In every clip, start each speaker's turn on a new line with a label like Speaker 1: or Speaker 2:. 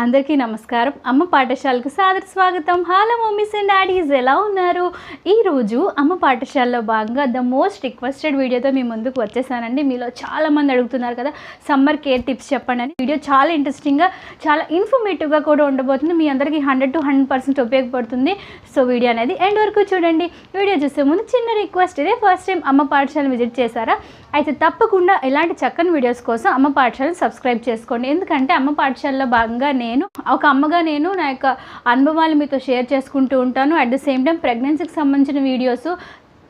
Speaker 1: అందరికీ నమస్కారం. అమ్మ పాఠశాలకు సాదర స్వాగతం. హలో మమ్మీస్ అండ్ డాడీస్ ఎలా ఉన్నారు? ఈరోజు అమ్మ పాఠశాలలో భాగంగా ద మోస్ట్ రిక్వెస్టెడ్ వీడియోతో మీ ముందుకు వచ్చేసానండి. మీలో చాలామంది అడుగుతున్నారు కదా సమ్మర్ కేర్ టిప్స్ చెప్పండి అని. వీడియో చాలా ఇంట్రెస్టింగ్గా చాలా ఇన్ఫర్మేటివ్గా కూడా ఉండబోతుంది. మీ అందరికీ హండ్రెడ్ టు హండ్రెడ్ పర్సెంట్ ఉపయోగపడుతుంది. సో వీడియో అనేది ఎండ్ వరకు చూడండి. వీడియో చూసే ముందు చిన్న రిక్వెస్ట్. ఇదే ఫస్ట్ టైం అమ్మ పాఠశాల విజిట్ చేశారా? అయితే తప్పకుండా ఇలాంటి చక్కని వీడియోస్ కోసం అమ్మ పాఠశాలను సబ్స్క్రైబ్ చేసుకోండి. ఎందుకంటే అమ్మ పాఠశాలలో భాగంగా నేను ఒక అమ్మగా నేను నా యొక్క అనుభవాలు మీతో షేర్ చేసుకుంటూ ఉంటాను. అట్ ద సేమ్ టైం ప్రెగ్నెన్సీకి సంబంధించిన వీడియోస్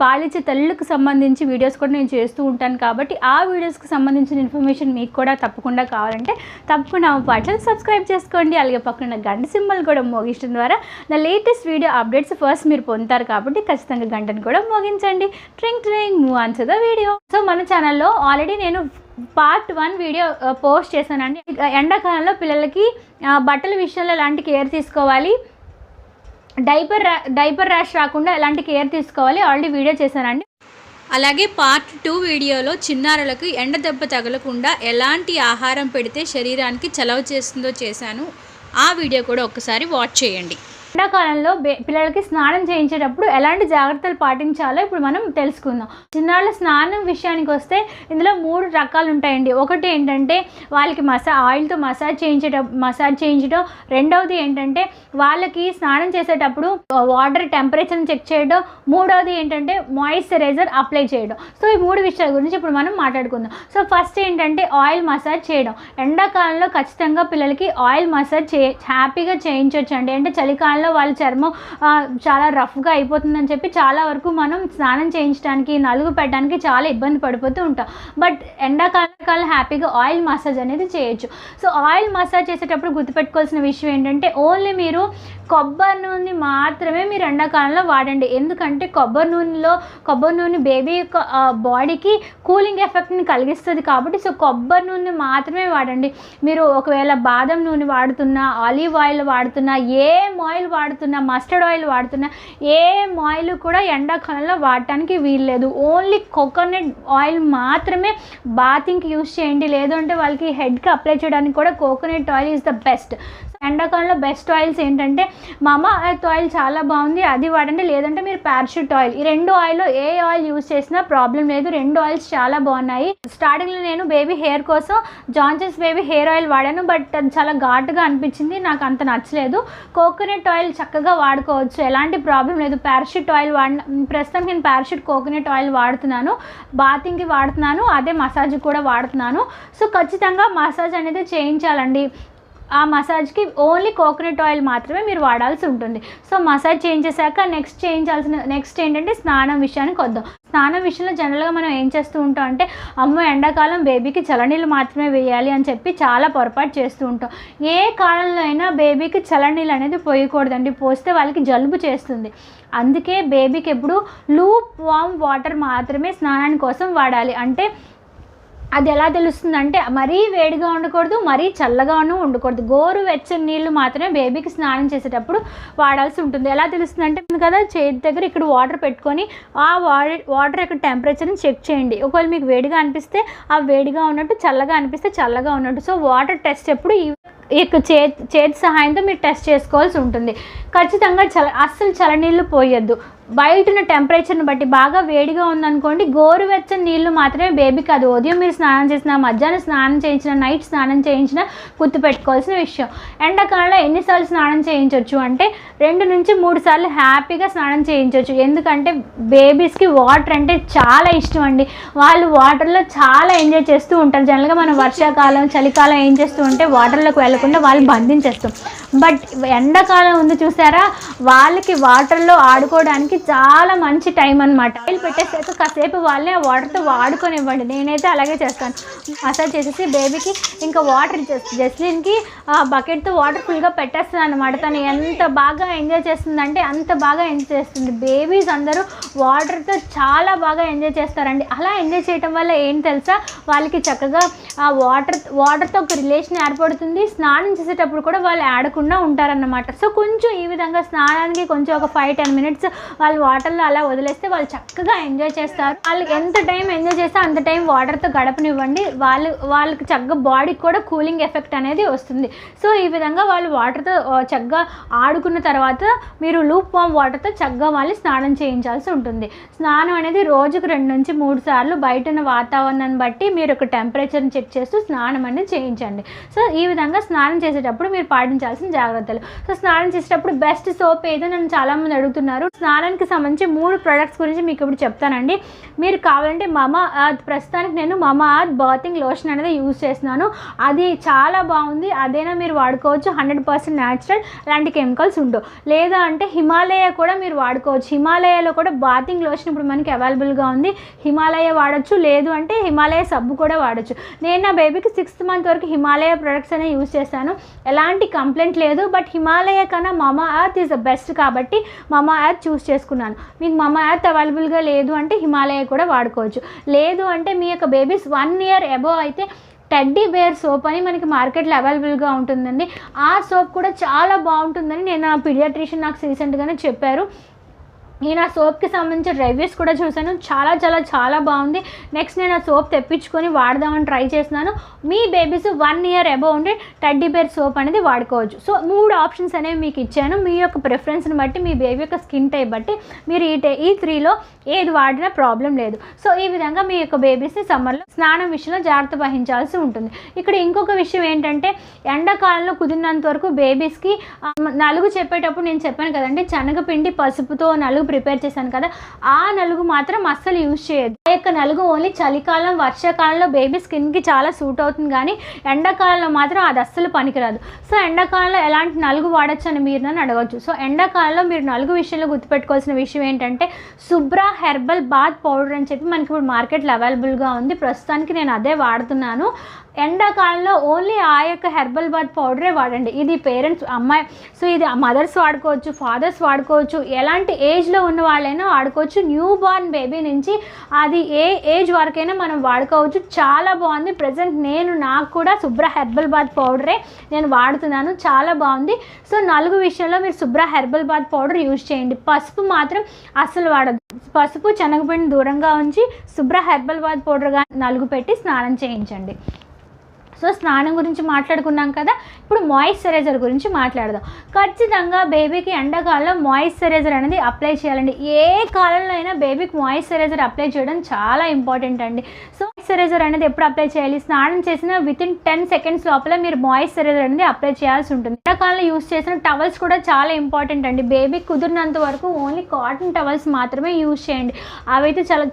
Speaker 1: పాలిచ్చే తల్లులకు సంబంధించి వీడియోస్ కూడా నేను చేస్తూ ఉంటాను. కాబట్టి ఆ వీడియోస్కి సంబంధించిన ఇన్ఫర్మేషన్ మీకు కూడా తప్పకుండా కావాలంటే తప్పకుండా మా పాటలు సబ్స్క్రైబ్ చేసుకోండి. అలాగే పక్కన గంట సింబల్ కూడా మోగించడం ద్వారా నా లేటెస్ట్ వీడియో అప్డేట్స్ ఫస్ట్ మీరు పొందుతారు కాబట్టి ఖచ్చితంగా గంటను కూడా మోగించండి. ట్రింగ్ ట్రింగ్ move answer the video so మన ఛానల్లో ఆల్రెడీ నేను పార్ట్ వన్ వీడియో పోస్ట్ చేశానండి. ఎండాకాలంలో పిల్లలకి బట్టల విషయంలో ఎలాంటి కేర్ తీసుకోవాలి? డైపర్ రా డైపర్ ర్యాష్ రాకుండా ఎలాంటి కేర్ తీసుకోవాలి? ఆల్రెడీ వీడియో చేశానండి. అలాగే పార్ట్ టూ వీడియోలో చిన్నారులకు ఎండ దెబ్బ తగలకుండా ఎలాంటి ఆహారం పెడితే శరీరానికి చలవ చేస్తుందో చేశాను. ఆ వీడియో కూడా ఒక్కసారి వాచ్ చేయండి. ఎండాకాలంలో పిల్లలకి స్నానం చేయించేటప్పుడు ఎలాంటి జాగ్రత్తలు పాటించాలో ఇప్పుడు మనం తెలుసుకుందాం. చిన్నాళ్ళ స్నానం విషయానికి వస్తే ఇందులో మూడు రకాలు ఉంటాయండి. ఒకటి ఏంటంటే వాళ్ళకి మసా ఆయిల్తో మసాజ్ చేయించేట మసాజ్ చేయించడం. రెండవది ఏంటంటే వాళ్ళకి స్నానం చేసేటప్పుడు వాటర్ టెంపరేచర్ని చెక్ చేయడం. మూడవది ఏంటంటే మాయిశ్చరైజర్ అప్లై చేయడం. సో ఈ మూడు విషయాల గురించి ఇప్పుడు మనం మాట్లాడుకుందాం. సో ఫస్ట్ ఏంటంటే ఆయిల్ మసాజ్ చేయడం. ఎండాకాలంలో ఖచ్చితంగా పిల్లలకి ఆయిల్ మసాజ్ చే హ్యాపీగా చేయించవచ్చు అండి అంటే చలికాలంలో వాళ్ళ చర్మం చాలా రఫ్గా అయిపోతుందని చెప్పి చాలా వరకు మనం స్నానం చేయించడానికి నలుగు పెట్టడానికి చాలా ఇబ్బంది పడిపోతూ ఉంటాం. బట్ ఎండాకాలం హ్యాపీగా ఆయిల్ మసాజ్ అనేది చేయొచ్చు. సో ఆయిల్ మసాజ్ చేసేటప్పుడు గుర్తుపెట్టుకోవాల్సిన విషయం ఏంటంటే ఓన్లీ మీరు కొబ్బరి నూనె మాత్రమే మీరు ఎండాకాలంలో వాడండి. ఎందుకంటే కొబ్బరి నూనెలో కొబ్బరి నూనె బేబీ యొక్క బాడీకి కూలింగ్ ఎఫెక్ట్ని కలిగిస్తుంది కాబట్టి సో కొబ్బరి నూనె మాత్రమే వాడండి. మీరు ఒకవేళ బాదం నూనె వాడుతున్నా ఆలివ్ ఆయిల్ వాడుతున్నా ఏ ఆయిల్ వాడుతున్నా మస్టర్డ్ ఆయిల్ వాడుతున్నా ఏ ఆయిల్ కూడా ఎండాకాలంలో వాడటానికి వీల్లేదు. ఓన్లీ కోకోనట్ ఆయిల్ మాత్రమే బాతింగ్కి యూస్ చేయండి. లేదంటే వాళ్ళకి హెడ్కి అప్లై చేయడానికి కూడా coconut oil is the best ఎండాకాలంలో బెస్ట్ ఆయిల్స్ ఏంటంటే మామా ఎర్త్ ఆయిల్ చాలా బాగుంది అది వాడండి. లేదంటే మీరు పారాషూట్ ఆయిల్ ఈ రెండు ఆయిల్లో ఏ ఆయిల్ యూస్ చేసినా ప్రాబ్లం లేదు. రెండు ఆయిల్స్ చాలా బాగున్నాయి. స్టార్టింగ్లో నేను బేబీ హెయిర్ కోసం జాన్సన్స్ బేబీ హెయిర్ ఆయిల్ వాడాను. బట్ అది చాలా ఘాటుగా అనిపించింది. నాకు అంత నచ్చలేదు. కోకోనట్ ఆయిల్ చక్కగా వాడుకోవచ్చు. ఎలాంటి ప్రాబ్లం లేదు. పారాషూట్ ఆయిల్ వాడిన ప్రస్తుతం నేను పారాషూట్ కోకోనట్ ఆయిల్ వాడుతున్నాను. బాతింగ్కి వాడుతున్నాను. అదే మసాజ్ కూడా వాడుతున్నాను. సో ఖచ్చితంగా మసాజ్ అనేది చేయించాలండి. ఆ మసాజ్కి ఓన్లీ కోకోనట్ ఆయిల్ మాత్రమే మీరు వాడాల్సి ఉంటుంది. సో మసాజ్ చేయించేశాక నెక్స్ట్ చేయించాల్సిన నెక్స్ట్ ఏంటంటే స్నానం విషయానికి వద్దాం. స్నానం విషయంలో జనరల్గా మనం ఏం చేస్తూ ఉంటాం అంటే అమ్మ ఎండాకాలం బేబీకి చలనీళ్ళు మాత్రమే వేయాలి అని చెప్పి చాలా పొరపాటు చేస్తూ ఉంటాం. ఏ కాలంలో అయినా బేబీకి చలనీళ్ళు అనేది పోయకూడదండి. పోస్తే వాళ్ళకి జలుబు చేస్తుంది. అందుకే బేబీకి ఎప్పుడు లూప్ వామ్ వాటర్ మాత్రమే స్నానాని కోసం వాడాలి. అంటే అది ఎలా తెలుస్తుంది అంటే మరీ వేడిగా ఉండకూడదు మరీ చల్లగాను ఉండకూడదు. గోరు వెచ్చని నీళ్ళు మాత్రమే బేబీకి స్నానం చేసేటప్పుడు వాడాల్సి ఉంటుంది. ఎలా తెలుస్తుంది అంటే కదా చేతి దగ్గర ఇక్కడ వాటర్ పెట్టుకొని ఆ వాటర్ యొక్క టెంపరేచర్ని చెక్ చేయండి. ఒకవేళ మీకు వేడిగా అనిపిస్తే ఆ వేడిగా ఉన్నట్టు చల్లగా అనిపిస్తే చల్లగా ఉన్నట్టు. సో వాటర్ టెస్ట్ ఎప్పుడు ఈ యొక్క చేతి చేతి సహాయంతో మీరు టెస్ట్ చేసుకోవాల్సి ఉంటుంది. ఖచ్చితంగా చల అస్సలు చలనీళ్ళు పోయొద్దు. బయట ఉన్న టెంపరేచర్ని బట్టి బాగా వేడిగా ఉందనుకోండి గోరువెచ్చని నీళ్ళు మాత్రమే బేబీకి అది ఉదయం మీరు స్నానం చేసిన మధ్యాహ్నం స్నానం చేయించిన నైట్ స్నానం చేయించిన గుర్తుపెట్టుకోవాల్సిన విషయం. ఎండాకాలంలో ఎన్నిసార్లు స్నానం చేయించవచ్చు అంటే రెండు నుంచి మూడు సార్లు హ్యాపీగా స్నానం చేయించవచ్చు ఎందుకంటే బేబీస్కి వాటర్ అంటే చాలా ఇష్టం అండి. వాళ్ళు వాటర్లో చాలా ఎంజాయ్ చేస్తూ ఉంటారు. జనరల్గా మనం వర్షాకాలం చలికాలం ఏం చేస్తూ ఉంటే వాటర్లోకి వెళ్ళకుండా వాళ్ళు బంధించేస్తాం. బట్ ఎండాకాలం ఉంది చూసారా? వాళ్ళకి వాటర్లో ఆడుకోవడానికి చాలా మంచి టైం అనమాట ఆయిల్ పెట్టేసాక కాసేపు వాళ్ళే ఆ వాటర్తో వాడుకొనివ్వండి. నేనైతే అలాగే చేస్తాను. మసాజ్ చేసేసి బేబీకి ఇంకా వాటర్ జస్లిన్కి ఆ బకెట్తో వాటర్ ఫుల్గా పెట్టేస్తాను అనమాట తను ఎంత బాగా ఎంజాయ్ చేస్తుందంటే అంత బాగా ఎంజాయ్ చేస్తుంది. బేబీస్ అందరూ వాటర్తో చాలా బాగా ఎంజాయ్ చేస్తారండి. అలా ఎంజాయ్ చేయటం వల్ల ఏం తెలుసా? వాళ్ళకి చక్కగా ఆ వాటర్ వాటర్తో ఒక రిలేషన్ ఏర్పడుతుంది. స్నానం చేసేటప్పుడు కూడా వాళ్ళు ఆడకుండా ఉంటారన్నమాట. సో కొంచెం ఈ విధంగా స్నానం స్నానానికి కొంచెం ఒక ఫైవ్ టెన్ మినిట్స్ వాళ్ళు వాటర్లో అలా వదిలేస్తే వాళ్ళు చక్కగా ఎంజాయ్ చేస్తారు. వాళ్ళకి ఎంత టైం ఎంజాయ్ చేస్తే అంత టైం వాటర్తో గడపనివ్వండి. వాళ్ళు వాళ్ళకి చక్కగా బాడీకి కూడా కూలింగ్ ఎఫెక్ట్ అనేది వస్తుంది. సో ఈ విధంగా వాళ్ళు వాటర్తో చక్కగా ఆడుకున్న తర్వాత మీరు లూప్ వామ్ వాటర్తో చక్కగా వాళ్ళు స్నానం చేయించాల్సి ఉంటుంది. స్నానం అనేది రోజుకు రెండు నుంచి మూడు సార్లు బయట ఉన్న వాతావరణాన్ని బట్టి మీరు ఒక టెంపరేచర్ని చెక్ చేస్తూ స్నానం అనేది చేయించండి. సో ఈ విధంగా స్నానం చేసేటప్పుడు మీరు పాటించాల్సిన జాగ్రత్తలు. సో స్నానం చేసేటప్పుడు బెస్ట్ సోప్ ఏదో నన్ను చాలామంది అడుగుతున్నారు. స్నానానికి సంబంధించి మూడు ప్రొడక్ట్స్ గురించి మీకు ఇప్పుడు చెప్తానండి. మీరు కావాలంటే మమా అర్త్ ప్రస్తుతానికి నేను మమా అర్త్ బాతింగ్ లోషన్ అనేది యూజ్ చేస్తున్నాను. అది చాలా బాగుంది. అదైనా మీరు వాడుకోవచ్చు. హండ్రెడ్ పర్సెంట్ న్యాచురల్ అలాంటి కెమికల్స్ ఉండవు లేదా అంటే హిమాలయ కూడా మీరు వాడుకోవచ్చు. హిమాలయలో కూడా బాతింగ్ లోషన్ ఇప్పుడు మనకి అవైలబుల్గా ఉంది. హిమాలయ వాడచ్చు. లేదు అంటే హిమాలయ సబ్బు కూడా వాడచ్చు. నేను నా బేబీకి సిక్స్త్ మంత్ వరకు హిమాలయ ప్రొడక్ట్స్ అనే యూజ్ చేస్తాను. ఎలాంటి కంప్లైంట్ లేదు. బట్ హిమాలయ కన్నా Mama Earth is a best కాబట్టి మమా ఎర్త్ చూస్ చేసుకున్నాను. మీకు మమా ఎర్త్ అవైలబుల్గా లేదు అంటే హిమాలయ కూడా వాడుకోవచ్చు. లేదు అంటే మీ యొక్క బేబీస్ వన్ ఇయర్ అబోవ్ అయితే టెడ్డీ బేర్ సోప్ అని మనకి మార్కెట్లో అవైలబుల్గా ఉంటుందండి. ఆ సోప్ కూడా చాలా బాగుంటుందని నేను పీడియాట్రిషియన్ నాకు రీసెంట్గానే చెప్పారు. నేను ఆ సోప్కి సంబంధించిన రివ్యూస్ కూడా చూశాను. చాలా చాలా చాలా బాగుంది. నెక్స్ట్ నేను ఆ సోప్ తెప్పించుకొని వాడదామని ట్రై చేస్తున్నాను. మీ బేబీస్ వన్ ఇయర్ అబౌవ్ ఉండే టడ్డీ బేర్ సోప్ అనేది వాడుకోవచ్చు. సో మూడు ఆప్షన్స్ అనేవి మీకు ఇచ్చాను. మీ యొక్క ప్రిఫరెన్స్ని బట్టి మీ బేబీ యొక్క స్కిన్ టైప్ బట్టి మీరు ఈ టే- ఈ త్రీలో ఏది వాడినా ప్రాబ్లం లేదు. సో ఈ విధంగా మీ యొక్క బేబీస్ని సమ్మర్లో స్నానం విషయంలో జాగ్రత్త వహించాల్సి ఉంటుంది. ఇక్కడ ఇంకొక విషయం ఏంటంటే ఎండాకాలంలో కుదిరినంత వరకు బేబీస్కి నలుగు చెప్పేటప్పుడు నేను చెప్పాను కదండి శనగపిండి పసుపుతో నలుగు ప్రిపేర్ చేశాను కదా ఆ నలుగు మాత్రం అస్సలు యూజ్ చేయదు ఆ యొక్క నలుగు ఓన్లీ చలికాలం వర్షాకాలంలో బేబీ స్కిన్కి చాలా సూట్ అవుతుంది కానీ ఎండాకాలంలో మాత్రం అది అస్సలు పనికిరాదు. సో ఎండాకాలంలో ఎలాంటి నలుగు వాడచ్చు అని మీరు నన్ను అడగచ్చు సో ఎండాకాలంలో మీరు నలుగు విషయంలో గుర్తుపెట్టుకోవాల్సిన విషయం ఏంటంటే శుభ్ర హెర్బల్ బాత్ పౌడర్ అని చెప్పి మనకి ఇప్పుడు మార్కెట్లో అవైలబుల్గా ఉంది. ప్రస్తుతానికి నేను అదే వాడుతున్నాను. ఎండాకాలంలో ఓన్లీ ఆ యొక్క హెర్బల్ బాత్ పౌడరే వాడండి. ఇది పేరెంట్స్ అమ్మాయి సో ఇది మదర్స్ వాడుకోవచ్చు ఫాదర్స్ వాడుకోవచ్చు ఎలాంటి ఏజ్లో ఉన్న వాళ్ళైనా వాడుకోవచ్చు. న్యూ బార్న్ బేబీ నుంచి అది ఏ ఏజ్ వరకైనా మనం వాడుకోవచ్చు. చాలా బాగుంది. ప్రజెంట్ నేను నాకు కూడా శుభ్ర హెర్బల్ బాత్ పౌడరే నేను వాడుతున్నాను. చాలా బాగుంది. సో నలుగు విషయంలో మీరు శుభ్ర హెర్బల్ బాత్ పౌడర్ యూజ్ చేయండి. పసుపు మాత్రం అస్సలు వాడద్దు. పసుపు శనగపిండి దూరంగా ఉంచి శుభ్ర హెర్బల్ బాత్ పౌడర్గా నలుగు పెట్టి స్నానం చేయించండి. సో స్నానం గురించి మాట్లాడుకున్నాం కదా ఇప్పుడు మాయిశ్చరైజర్ గురించి మాట్లాడదాం. ఖచ్చితంగా బేబీకి ఎండాకాలంలో మాయిశ్చరైజర్ అనేది అప్లై చేయాలండి. ఏ కాలంలో అయినా బేబీకి మాయిశ్చరైజర్ అప్లై చేయడం చాలా ఇంపార్టెంట్ అండి. సో మాయిశ్చరైజర్ అనేది ఎప్పుడు అప్లై చేయాలి? స్నానం చేసిన విత్ ఇన్ టెన్ సెకండ్స్ లోపల మీరు మాయిశ్చరైజర్ అనేది అప్లై చేయాల్సి ఉంటుంది. ఎండాకాలంలో యూస్ చేసిన టవల్స్ కూడా చాలా ఇంపార్టెంట్ అండి. బేబీ కుదిరినంత వరకు ఓన్లీ కాటన్ టవల్స్ మాత్రమే యూజ్ చేయండి. అవైతే చాలా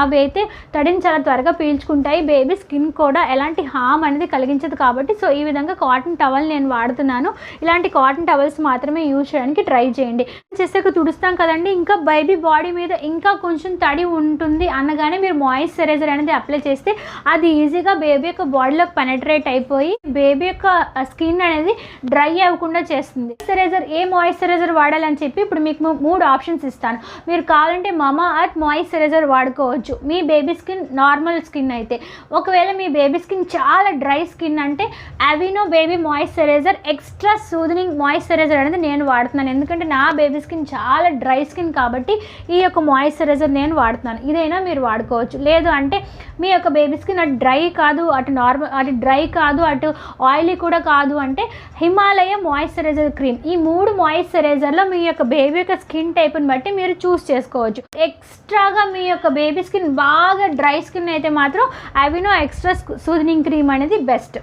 Speaker 1: అవి అయితే తడిని చాలా త్వరగా పీల్చుకుంటాయి. బేబీ స్కిన్ కూడా ఎలాంటి హామ్ అనేది కలిగించదు కాబట్టి సో ఈ విధంగా కాటన్ టవల్ నేను వాడుతున్నాను. ఇలాంటి కాటన్ టవల్స్ మాత్రమే యూజ్ చేయడానికి ట్రై చేయండి. చేసాక తుడుస్తాం కదండి. ఇంకా బేబీ బాడీ మీద ఇంకా కొంచెం తడి ఉంటుంది అనగానే మీరు మాయిశ్చరైజర్ అనేది అప్లై చేస్తే అది ఈజీగా బేబీ యొక్క బాడీలోకి పెనట్రేట్ అయిపోయి బేబీ యొక్క స్కిన్ అనేది డ్రై అవ్వకుండా చేస్తుంది. మాయిశ్చరైజర్ ఏ మాయిశ్చరైజర్ వాడాలని చెప్పి ఇప్పుడు మీకు మూడు ఆప్షన్స్ ఇస్తాను. మీరు కావాలంటే మమా అర్త్ మాయిశ్చరైజర్ వాడుకోవచ్చు. మీ బేబీ స్కిన్ నార్మల్ స్కిన్ అయితే. ఒకవేళ మీ బేబీ స్కిన్ చాలా డ్రై స్కిన్ అంటే Aveeno baby moisturiser extra soothing moisturiser అనేది నేను వాడుతున్నాను. ఎందుకంటే నా బేబీ స్కిన్ చాలా డ్రై స్కిన్ కాబట్టి ఈ యొక్క మాయిశ్చరైజర్ నేను వాడుతున్నాను. ఇదైనా మీరు వాడుకోవచ్చు. లేదు అంటే మీ యొక్క బేబీ స్కిన్ అటు డ్రై కాదు అటు నార్మల్ అటు డ్రై కాదు అటు ఆయిలీ కూడా కాదు అంటే హిమాలయ మాయిశ్చరైజర్ క్రీమ్ ఈ మూడు మాయిశ్చరైజర్లో మీ యొక్క బేబీ యొక్క స్కిన్ టైప్ని బట్టి మీరు చూస్ చేసుకోవచ్చు. ఎక్స్ట్రాగా మీ యొక్క బేబీ స్కిన్ బాగా డ్రై స్కిన్ అయితే మాత్రం అవినో ఎక్స్ట్రా సూదనింగ్ క్రీమ్ అనేది బెస్ట్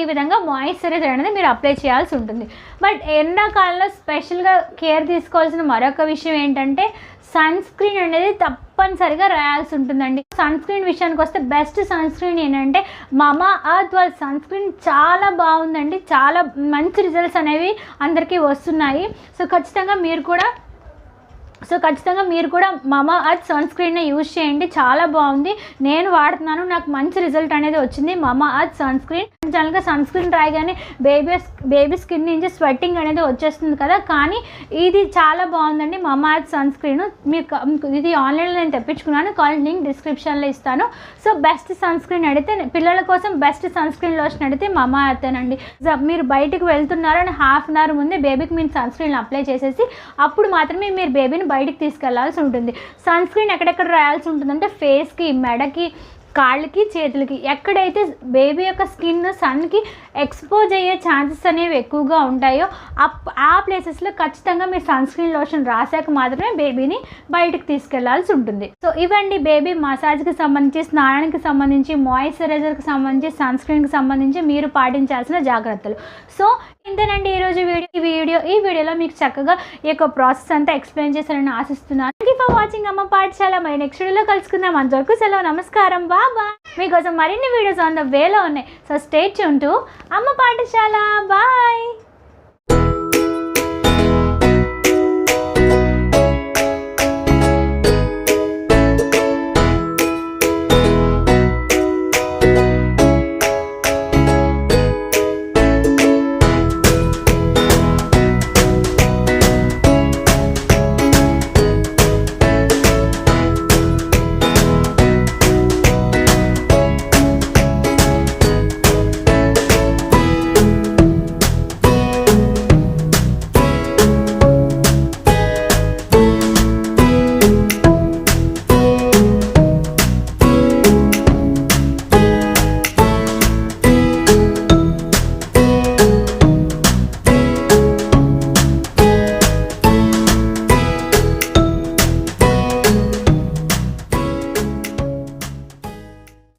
Speaker 1: ఈ విధంగా మాయిశ్చరైజర్ అనేది మీరు అప్లై చేయాల్సి ఉంటుంది. బట్ ఎండాకాలంలో స్పెషల్గా కేర్ తీసుకోవాల్సిన మరొక విషయం ఏంటంటే సన్ స్క్రీన్ అనేది తప్పనిసరిగా రాయాల్సి ఉంటుందండి. సన్ స్క్రీన్ విషయానికి వస్తే బెస్ట్ సన్ స్క్రీన్ ఏంటంటే మమా అర్త్ వాళ్ళ సన్ స్క్రీన్ చాలా బాగుందండి. చాలా మంచి రిజల్ట్స్ అనేవి అందరికీ వస్తున్నాయి. సో ఖచ్చితంగా మీరు కూడా సో ఖచ్చితంగా మీరు కూడా మమా అర్త్ సన్ స్క్రీన్ని యూజ్ చేయండి. చాలా బాగుంది. నేను వాడుతున్నాను. నాకు మంచి రిజల్ట్ అనేది వచ్చింది. మమా అర్త్ సన్ స్క్రీన్ జనరల్గా సన్ స్క్రీన్ రాయగానే బేబీ బేబీ స్కిన్ నుంచి స్వెట్టింగ్ అనేది వచ్చేస్తుంది కదా. కానీ ఇది చాలా బాగుందండి మమాఅర్త్ సన్ స్క్రీన్. మీకు ఇది ఆన్లైన్లో నేను తెప్పించుకున్నాను. కాల్ లింక్ డిస్క్రిప్షన్లో ఇస్తాను. సో బెస్ట్ సన్ స్క్రీన్ అడిగితే పిల్లల కోసం బెస్ట్ సన్ స్క్రీన్ లోషన్ అడిగితే మమా అర్తేనండి మీరు బయటికి వెళ్తున్నారని హాఫ్ అన్ అవర్ ముందే బేబీకి మీరు సన్ స్క్రీన్ అప్లై చేసేసి అప్పుడు మాత్రమే మీరు బేబీని బయటికి తీసుకెళ్ళాల్సి ఉంటుంది. సన్ స్క్రీన్ ఎక్కడెక్కడ రాయాల్సి ఉంటుందంటే ఫేస్కి మెడకి కాళ్ళకి చేతులకి. ఎక్కడైతే బేబీ యొక్క స్కిన్ సన్కి ఎక్స్పోజ్ అయ్యే ఛాన్సెస్ అనేవి ఎక్కువగా ఉంటాయో ఆ ప్లేసెస్లో ఖచ్చితంగా మీరు సన్ స్క్రీన్ లోషన్ రాసాక మాత్రమే బేబీని బయటకు తీసుకెళ్ళాల్సి ఉంటుంది. సో ఇవండి బేబీ మసాజ్కి సంబంధించి స్నానానికి సంబంధించి మాయిశ్చరైజర్కి సంబంధించి సన్ స్క్రీన్కి సంబంధించి మీరు పాటించాల్సిన జాగ్రత్తలు. సో ఇంతేనండి ఈరోజు వీడియో. ఈ వీడియో ఈ వీడియోలో మీకు చక్కగా ఈ యొక్క ప్రాసెస్ అంతా ఎక్స్ప్లెయిన్ చేశారని ఆశిస్తున్నాను. థ్యాంక్ యూ ఫర్ వాచింగ్ అమ్మ పాఠశాల. మరి నెక్స్ట్ వీడియోలో కలుసుకుందాం. అంతవరకు సెలవు. నమస్కారం. బా బాయ్ మీకోసం మరిన్ని వీడియోస్ ఆన్ ద వేలో ఉన్నాయి. సో స్టేట్ చుంటూ అమ్మ పాఠశాల. బాయ్